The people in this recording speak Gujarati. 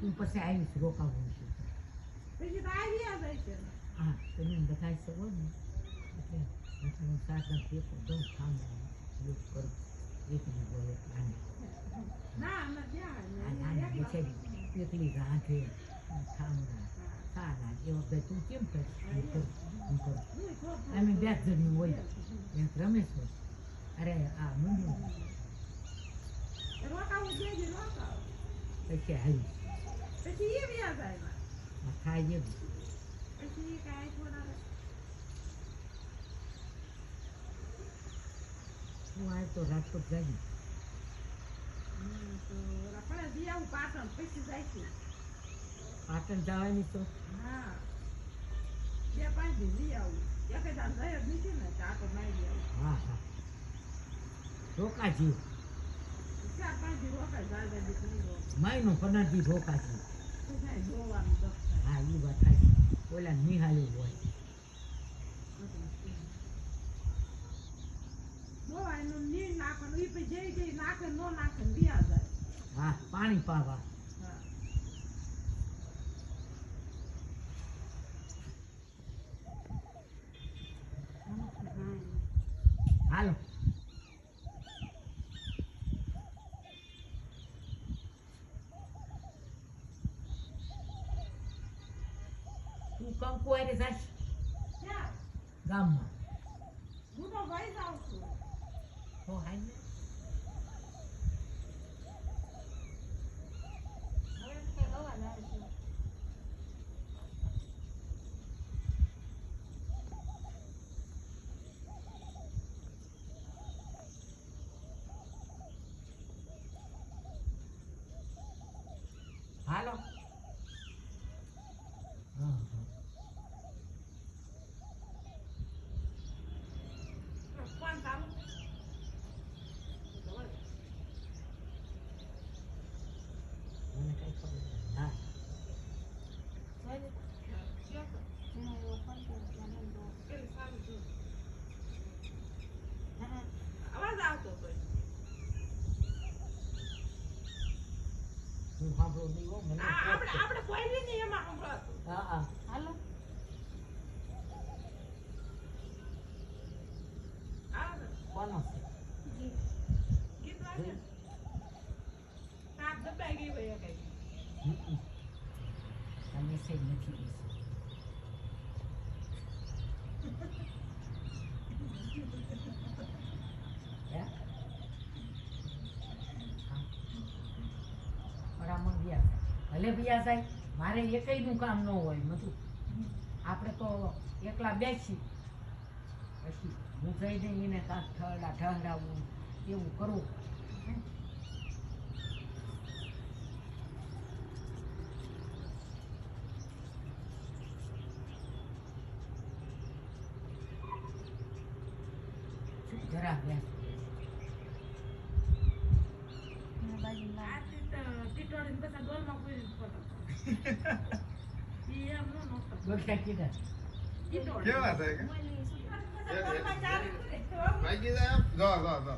હું પછી આવીશ રોકાવું છું. પછી તો આવ્યા જાય છે હા તમે બધા શકો ને. એટલે હું સાધન પેપર દઉં ખાવાનું યુઝ કરું. એક નાની બેચારી એકલી રાંધે. સારા તું કેમ કરીશ અમે બે જ હોય. એક રમેશ હોય અરે આ રોકાવ. પછી આવીશ. પછી એ વ્યા જાય આ થાય એવું પછી કાંઈ થોડા હું આ તો રાજકોટ તો આવું પાટણ પછી જાય છે પાટણ જવાની તો. હા. બે પાંચ દી આવું. એક જ જાય જ નથી ને ચાટો મારી આવું. હા હા. રોકાજી ચાર પાંચ દી રોકાય જાય જાય દીક નહીં રોકાય માયનો જોવાનું દક્ષ હા એ વાત થાય ઓલા નિહાલી હોય. હા પાણી પાવા. હાલો. તું કંકુ હારે જાશ ક્યાં ગામમાં હું તો ભાઈ જાઉં છું હો હાલ ને હવે કઈ અવાજ આવે છે હાલો હા હા કોણ ચાલુ મને કઈ ખબર નથી. હા અવાજ આવતો હતો હું સાંભળો નહીં હો મને આપણે આપણે કોઈ નહીં એમાં સંભળાતું. હા હા. હાલો. કોનો છે? ગીત વાગે ને? તાપ દબાઈ ગઈ ભાઈ કઈ. આ મેસેજ નથી બેસી હે? હા. બરાબર વ્યા. ભલે વ્યા જાય મારે એકયનું કામ ન હોય બધું આપણે તો એકલા બેસી પછી હું જઈને એને કાંક ઠરડા ઠહરાવું એવું કરવું. જરા બેસ આથી તો ટીટોળીને બધા ડોલમાં પૂરીને ફોટો ઈ એમ નો નહોતો. ગોઠા કીધા ટીટોળી. કેવા થાય કે ડોલમાં ચાલુ કરે. ભાઈ કીધા એમ જો જો જો